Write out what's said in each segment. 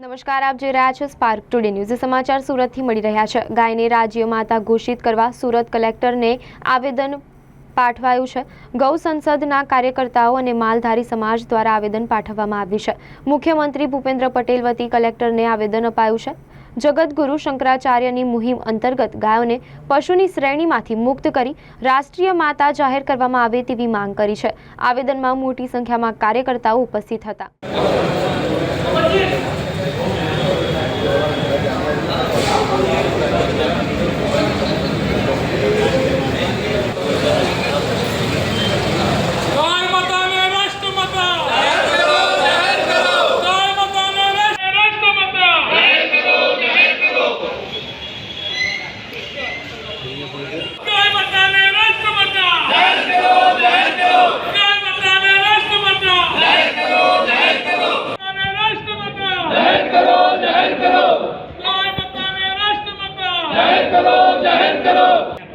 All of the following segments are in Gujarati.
નમસ્કાર, આપ જોઈ રહ્યા છો સ્પાર્ક ટુડે ન્યૂઝ સમાચાર સુરતથી મળી રહ્યા છે. ગાયને રાજ્ય માતા ઘોષિત કરવા સુરત કલેક્ટરને આવેદન પાઠવાયું છે. ગૌ સંસદના કાર્યકર્તાઓ અને માલધારી સમાજ દ્વારા આવેદન પાઠવવામાં આવ્યું છે. મુખ્યમંત્રી ભૂપેન્દ્ર પટેલ વતી કલેક્ટરને આવેદન અપાયું છે. જગતગુરુ શંકરાચાર્યની મુહિમ અંતર્ગત ગાયોને પશુની શ્રેણીમાંથી મુક્ત કરી રાષ્ટ્રીય માતા જાહેર કરવામાં આવે તેવી માંગ કરી છે. આવેદનમાં મોટી સંખ્યામાં કાર્યકર્તાઓ ઉપસ્થિત હતા.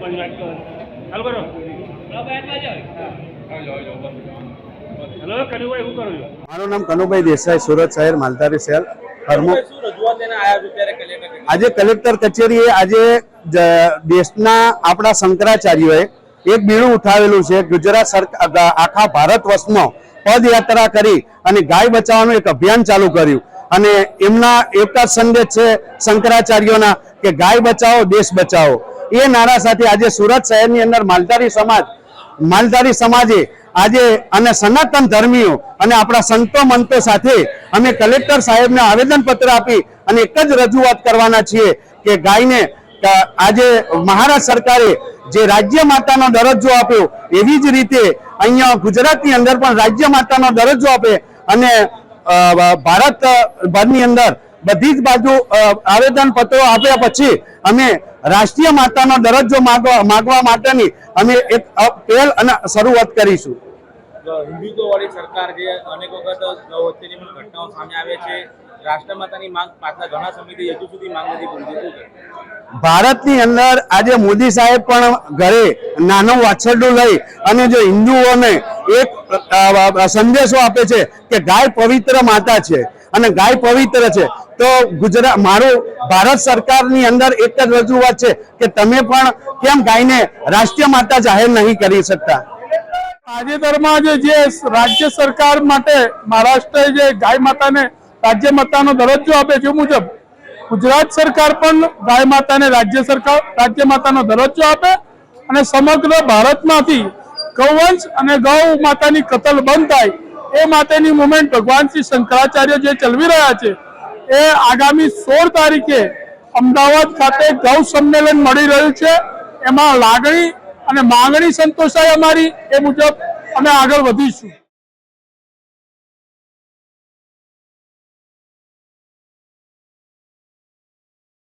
ચાલુ કરો. હેલો કનુભાઈ શું કરું છું? મારું નામ કનુભાઈ દેસાઈ સુરત શહેર માલધારી સેલ આજે કલેક્ટર કચેરીએ આજે દેશના આપણા શંકરાચાર્યોએ એક બીડું ઉઠાવેલું છે ગુજરાત સરકાર આખા ભારત વર્ષમાં પદયાત્રા કરી અને ગાય બચાવવાનું એક અભિયાન ચાલુ કર્યું. અને એમના એક જ સંદેશ છે શંકરાચાર્યોના કે ગાય બચાવો દેશ બચાવો. એ નારા સાથે આજે સુરત શહેરની અંદર માલધારી સમાજ, માલધારી સમાજે આજે અને સનાતન ધર્મીઓ અને આપણા સંતો મંતો સાથે અમે કલેક્ટર સાહેબને આવેદન પત્ર આપી અને એક જ રજૂઆત કરવાના છીએ કે ગાયને આજે મહારાષ્ટ્ર સરકારે જે રાજ્ય માતાનો દરજ્જો આપ્યો, એવી જ રીતે અહીંયા ગુજરાતની અંદર પણ રાજ્ય માતાનો દરજ્જો આપે અને ભારતભરની ભારત ભરની અંદર બધી જ બાજુ આવેદન પત્રો આપ્યા પછી અમે રાષ્ટ્રીય માતાનો દરજ્જો માગવા માટેની અમે એક પહેલ અને શરૂઆત કરીશું હિન્દુત્વ સરકાર જે અનેક વખત ગૌ પણ ઘટનાઓ સામે આવે છે રાષ્ટ્રમાતાની માંગ પાછલા ઘણા સમયથી હજુ સુધી માંગ નથી પૂરી થતી. શું કહેવું? ભારતની અંદર આજે મોદી સાહેબ પણ ઘરે નાનું વાછરડું લઈ અને જો હિન્દુઓને એક સંદેશો આપે છે કે ગાય પવિત્ર માતા છે અને ગાય પવિત્ર છે. તો ગુજરાત મારું ભારત સરકારની અંદર એક જ રજૂઆત છે કે તમે પણ કેમ ગાયને રાષ્ટ્રીય માતા જાહેર નહીં કરી શકતા? તાજેતરમાં જે જે રાજ્ય સરકાર માટે મહારાષ્ટ્ર જે ગાય માતાને રાજ્ય માતાનો દરજ્જો આપે છે મુજબ, ગુજરાત સરકાર પણ ગાય માતાને રાજ્ય સરકાર, રાજ્ય માતાનો દરજ્જો આપે અને સમગ્ર ભારતમાંથી ગૌવંશ અને ગૌ માતાની કતલ બંધ થાય એ માટેની મુવમેન્ટ ભગવાન શ્રી શંકરાચાર્ય જે ચલાવી રહ્યા છે, એ આગામી સોળ તારીખે અમદાવાદ ખાતે ગૌ સંમેલન મળી રહ્યું છે. એમાં લાગણી અને માંગણી સંતોષાય અમારી, એ મુજબ અમે આગળ વધીશું.